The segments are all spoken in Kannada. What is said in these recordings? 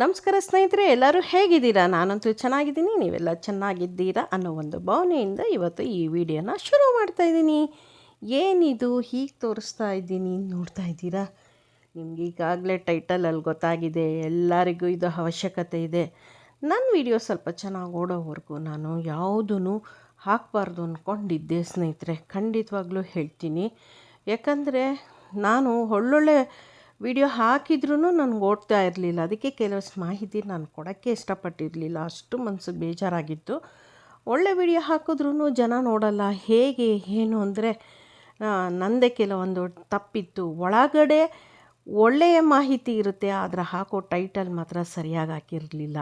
ನಮಸ್ಕಾರ ಸ್ನೇಹಿತರೆ, ಎಲ್ಲರೂ ಹೇಗಿದ್ದೀರಾ? ನಾನಂತೂ ಚೆನ್ನಾಗಿದ್ದೀನಿ, ನೀವೆಲ್ಲ ಚೆನ್ನಾಗಿದ್ದೀರಾ ಅನ್ನೋ ಒಂದು ಭಾವನೆಯಿಂದ ಇವತ್ತು ಈ ವಿಡಿಯೋನ ಶುರು ಮಾಡ್ತಾ ಇದ್ದೀನಿ. ಏನಿದು, ಹೀಗೆ ತೋರಿಸ್ತಾ ಇದ್ದೀನಿ, ನೋಡ್ತಾ ಇದ್ದೀರಾ? ನಿಮ್ಗೆ ಈಗಾಗಲೇ ಟೈಟಲಲ್ಲಿ ಗೊತ್ತಾಗಿದೆ, ಎಲ್ಲರಿಗೂ ಇದು ಅವಶ್ಯಕತೆ ಇದೆ. ನನ್ನ ವಿಡಿಯೋ ಸ್ವಲ್ಪ ಚೆನ್ನಾಗಿ ಓಡೋವರೆಗೂ ನಾನು ಯಾವುದೂ ಹಾಕಬಾರ್ದು ಅಂದ್ಕೊಂಡಿದ್ದೆ ಸ್ನೇಹಿತರೆ, ಖಂಡಿತವಾಗ್ಲೂ ಹೇಳ್ತೀನಿ. ಯಾಕಂದರೆ, ನಾನು ಒಳ್ಳೊಳ್ಳೆ ವಿಡಿಯೋ ಹಾಕಿದ್ರೂ ನನಗೆ ಓಡ್ತಾ ಇರಲಿಲ್ಲ. ಅದಕ್ಕೆ ಕೆಲವಷ್ಟು ಮಾಹಿತಿ ನಾನು ಕೊಡೋಕ್ಕೆ ಇಷ್ಟಪಟ್ಟಿರಲಿಲ್ಲ. ಅಷ್ಟು ಮನಸ್ಸಿಗೆ ಬೇಜಾರಾಗಿತ್ತು. ಒಳ್ಳೆ ವಿಡಿಯೋ ಹಾಕಿದ್ರೂ ಜನ ನೋಡಲ್ಲ. ಹೇಗೆ, ಏನು ಅಂದರೆ ನಂದೇ ಕೆಲವೊಂದು ತಪ್ಪಿತ್ತು. ಒಳಗಡೆ ಒಳ್ಳೆಯ ಮಾಹಿತಿ ಇರುತ್ತೆ, ಆದರೆ ಹಾಕೋ ಟೈಟಲ್ ಮಾತ್ರ ಸರಿಯಾಗಿ ಹಾಕಿರಲಿಲ್ಲ.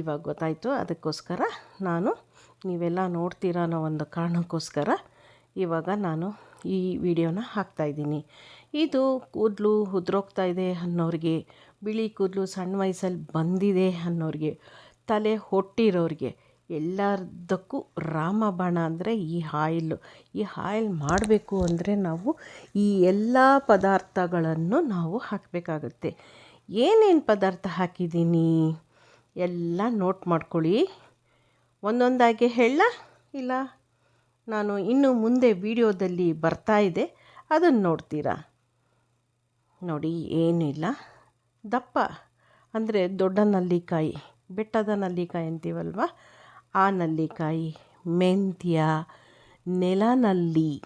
ಇವಾಗ ಗೊತ್ತಾಯಿತು. ಅದಕ್ಕೋಸ್ಕರ ನಾನು ನೀವೆಲ್ಲ ನೋಡ್ತೀರ ಅನ್ನೋ ಒಂದು ಕಾರಣಕ್ಕೋಸ್ಕರ ಇವಾಗ ನಾನು ಈ ವಿಡಿಯೋನ ಹಾಕ್ತಾಯಿದ್ದೀನಿ ಇದು ಕೂದಲು ಉದ್ರೋಗ್ತಾ ಇದೆ ಅನ್ನೋರಿಗೆ, ಬಿಳಿ ಕೂದಲು ಸಣ್ಣ ವಯಸ್ಸಲ್ಲಿ ಬಂದಿದೆ ಅನ್ನೋರಿಗೆ, ತಲೆ ಹೊಟ್ಟಿರೋರಿಗೆ ಎಲ್ಲದಕ್ಕೂ ರಾಮಬಾಣ ಅಂದರೆ ಈ ಆಯಿಲ್ ಈ ಆಯಿಲ್ ಮಾಡಬೇಕು ಅಂದರೆ ನಾವು ಈ ಎಲ್ಲ ಪದಾರ್ಥಗಳನ್ನು ನಾವು ಹಾಕಬೇಕಾಗುತ್ತೆ. ಏನೇನು ಪದಾರ್ಥ ಹಾಕಿದ್ದೀನಿ? ಎಲ್ಲ ನೋಟ್ ಮಾಡ್ಕೊಳ್ಳಿ. ಒಂದೊಂದಾಗಿ ಹೇಳ, ಇಲ್ಲ. ನಾನು ಇನ್ನು ಮುಂದೆ ವಿಡಿಯೋದಲ್ಲಿ ಬರ್ತಾ ಇದೆ. ಅದನ್ನು ನೋಡ್ತೀರಾ? ನೋಡಿ ಏನಿಲ್ಲ ದಪ್ಪ ಅಂದರೆ ದೊಡ್ಡ ನಲ್ಲಿಕಾಯಿ, ಬೆಟ್ಟದ ನಲ್ಲಿಕಾಯಿ ಅಂತೀವಲ್ವ? ಆ ನಲ್ಲಿಕಾಯಿ, ಮೆಂತ್ಯ, ನೆಲನಲ್ಲಿ.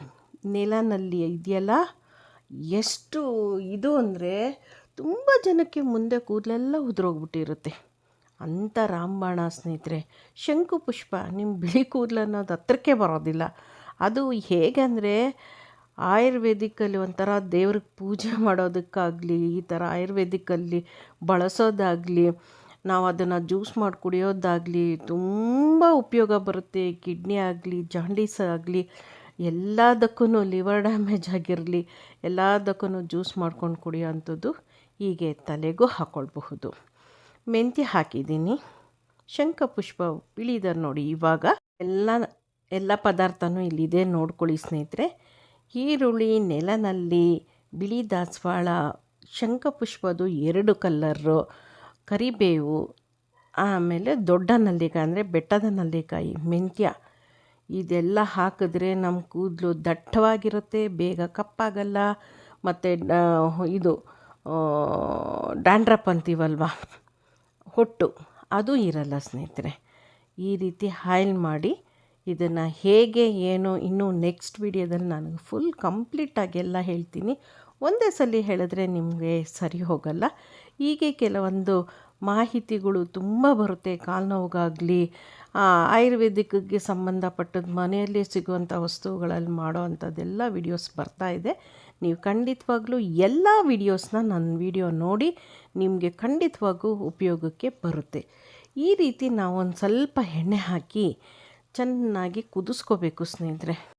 ನೆಲನಲ್ಲಿ ಇದೆಯಲ್ಲ? ಎಷ್ಟು ಇದು ಅಂದರೆ ತುಂಬ ಜನಕ್ಕೆ ಮುಂದೆ ಕೂದಲೆಲ್ಲ ಉದುರೋಗ್ಬಿಟ್ಟಿರುತ್ತೆ. ಅಂಥ ರಾಮಬಾಣ ಸ್ನೇಹಿತರೆ, ಶಂಕು ಪುಷ್ಪ ನಿಮ್ಮ ಬಿಳಿ ಕೂದಲು ಅನ್ನೋದು ಹತ್ರಕ್ಕೆ ಬರೋದಿಲ್ಲ. ಅದು ಹೇಗೆ ಅಂದರೆ ಆಯುರ್ವೇದಿಕ್ಕಲ್ಲಿ ಒಂಥರ ದೇವ್ರಿಗೆ ಪೂಜೆ ಮಾಡೋದಕ್ಕಾಗಲಿ, ಈ ಥರ ಆಯುರ್ವೇದಿಕ್ಕಲ್ಲಿ ಬಳಸೋದಾಗಲಿ, ನಾವು ಅದನ್ನು ಜ್ಯೂಸ್ ಮಾಡಿ ಕುಡಿಯೋದಾಗಲಿ, ತುಂಬ ಉಪಯೋಗ ಬರುತ್ತೆ. ಕಿಡ್ನಿ ಆಗಲಿ, ಜಾಂಡೀಸ್ ಆಗಲಿ ಎಲ್ಲದಕ್ಕೂ ಲಿವರ್ ಡ್ಯಾಮೇಜ್ ಆಗಿರಲಿ ಎಲ್ಲದಕ್ಕೂ ಜ್ಯೂಸ್ ಮಾಡ್ಕೊಂಡು ಕುಡಿಯೋ ಅಂಥದ್ದು ಹೀಗೆ ತಲೆಗೂ ಹಾಕ್ಕೊಳ್ಬಹುದು ಮೆಂತ್ಯ ಹಾಕಿದ್ದೀನಿ. ಶಂಖಪುಷ್ಪ ಬಿಳಿದ ನೋಡಿ ಇವಾಗ ಎಲ್ಲ ಎಲ್ಲ ಪದಾರ್ಥನೂ ಇಲ್ಲಿದೆ ನೋಡ್ಕೊಳ್ಳಿ ಸ್ನೇಹಿತರೆ. ಈರುಳ್ಳಿ ನೆಲನಲ್ಲಿ ಬಿಳಿ ದಾಸವಾಳ ಶಂಖಪುಷ್ಪದು ಎರಡು ಕಲ್ಲರು ಕರಿಬೇವು, ಆಮೇಲೆ ದೊಡ್ಡ ನಲ್ಲಿಕಾಯಿ ಅಂದರೆ ಬೆಟ್ಟದ ನಲ್ಲಿಕಾಯಿ, ಮೆಂತ್ಯ. ಇದೆಲ್ಲ ಹಾಕಿದ್ರೆ ನಮ್ಮ ಕೂದಲು ದಟ್ಟವಾಗಿರುತ್ತೆ, ಬೇಗ ಕಪ್ಪಾಗಲ್ಲ. ಮತ್ತು ಇದು ಡ್ಯಾಂಡ್ರಪ್ ಅಂತೀವಲ್ವ? ಹೊಟ್ಟು, ಅದು ಇರಲ್ಲ ಸ್ನೇಹಿತರೆ. ಈ ರೀತಿ ಹಾಯ್ಲ್ ಮಾಡಿ ಇದನ್ನು ಹೇಗೆ, ಏನು, ಇನ್ನೂ ನೆಕ್ಸ್ಟ್ ವಿಡಿಯೋದಲ್ಲಿ ನಾನು ಫುಲ್ ಕಂಪ್ಲೀಟಾಗಿ ಎಲ್ಲ ಹೇಳ್ತೀನಿ. ಒಂದೇ ಸಲ ಹೇಳಿದ್ರೆ ನಿಮಗೆ ಸರಿ ಹೋಗಲ್ಲ. ಹೀಗೆ ಕೆಲವೊಂದು ಮಾಹಿತಿಗಳು ತುಂಬ ಬರುತ್ತೆ. ಕಾಲು ನೋವಿಗಾಗಲಿ ಆಯುರ್ವೇದಿಕ್ಗೆ ಸಂಬಂಧಪಟ್ಟದ್ದು ಮನೆಯಲ್ಲಿ ಸಿಗುವಂಥ ವಸ್ತುಗಳಲ್ಲಿ ಮಾಡೋ ಅಂಥದ್ದೆಲ್ಲ ವಿಡಿಯೋಸ್ ಬರ್ತಾ ಇದೆ. ನೀವು ಖಂಡಿತವಾಗ್ಲೂ ಎಲ್ಲ ವಿಡಿಯೋಸ್ನ ನನ್ನ ವಿಡಿಯೋ ನೋಡಿ ನಿಮಗೆ ಖಂಡಿತವಾಗೂ ಉಪಯೋಗಕ್ಕೆ ಬರುತ್ತೆ. ಈ ರೀತಿ ನಾವು ಒಂದು ಸ್ವಲ್ಪ ಎಣ್ಣೆ ಹಾಕಿ ಚೆನ್ನಾಗಿ ಕುದಿಸ್ಕೋಬೇಕು ಸ್ನೇಹಿತರೆ.